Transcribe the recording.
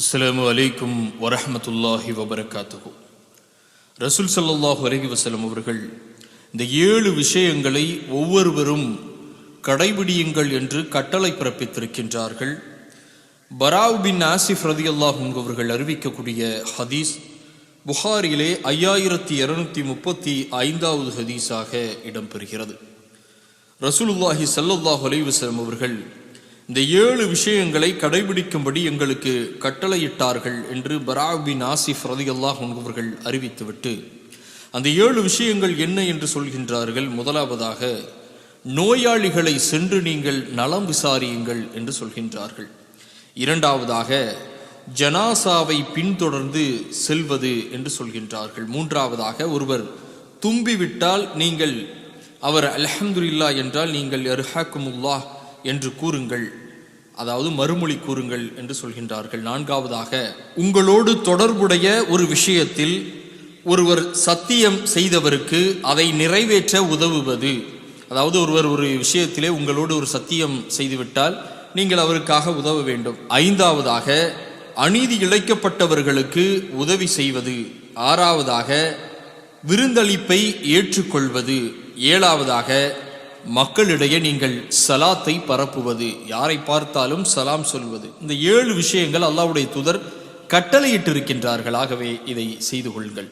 அஸ்லாம் வலைக்கும் வரஹ்மத்துல்லாஹி வபரகாத்துகு ரசூல் சல்லாஹ் அலைஹி வசலம் அவர்கள் இந்த ஏழு விஷயங்களை ஒவ்வொருவரும் கடைபிடியுங்கள் என்று கட்டளை பிறப்பித்திருக்கின்றார்கள். பராவ் பின் ஆசிஃப் ரதியல்லாஹு அன்ஹு அவர்கள் அறிவிக்கக்கூடிய ஹதீஸ் புகாரிலே ஐயாயிரத்தி இருநூத்தி முப்பத்தி ஐந்தாவது ஹதீஸாக இடம்பெறுகிறது. ரசூலுல்லாஹி ஸல்லல்லாஹு அலைஹி அவர்கள் இந்த ஏழு விஷயங்களை கடைபிடிக்கும்படி எங்களுக்கு கட்டளையிட்டார்கள் என்று பராபி நாசிஃப் ஆசிஃப் அவர்கள் அறிவித்துவிட்டு அந்த ஏழு விஷயங்கள் என்ன என்று சொல்கின்றார்கள்? முதலாவதாக நோயாளிகளை சென்று நீங்கள் நலம் விசாரியுங்கள் என்று சொல்கின்றார்கள். இரண்டாவதாக ஜனாசாவை பின்தொடர்ந்து செல்வது என்று சொல்கின்றார்கள். மூன்றாவதாக ஒருவர் தும்பிவிட்டால் நீங்கள் அவர் அல்ஹம்துலில்லா என்றால் நீங்கள் அர்ஹாக்குமுல்லாஹ் என்று கூறுங்கள். அதாவது மறுமொழி கூறுங்கள் என்று சொல்கின்றார்கள். நான்காவதாக உங்களோடு தொடர்புடைய ஒரு விஷயத்தில் ஒருவர் சத்தியம் செய்தவருக்கு அதை நிறைவேற்ற உதவுவது. அதாவது ஒருவர் ஒரு விஷயத்திலே உங்களோடு ஒரு சத்தியம் செய்துவிட்டால் நீங்கள் அவருக்காக உதவ வேண்டும். ஐந்தாவதாக அநீதி இழைக்கப்பட்டவர்களுக்கு உதவி செய்வது. ஆறாவதாக விருந்தளிப்பை ஏற்றுக்கொள்வது. ஏழாவதாக மக்களிடையே நீங்கள் சலாத்தை பரப்புவது யாரை பார்த்தாலும் சலாம் சொல்வது இந்த ஏழு விஷயங்கள் அல்லாஹ்வுடைய துதர் கட்டளையிட்டிருக்கின்றார்கள். ஆகவே இதை செய்து கொள்ளுங்கள்.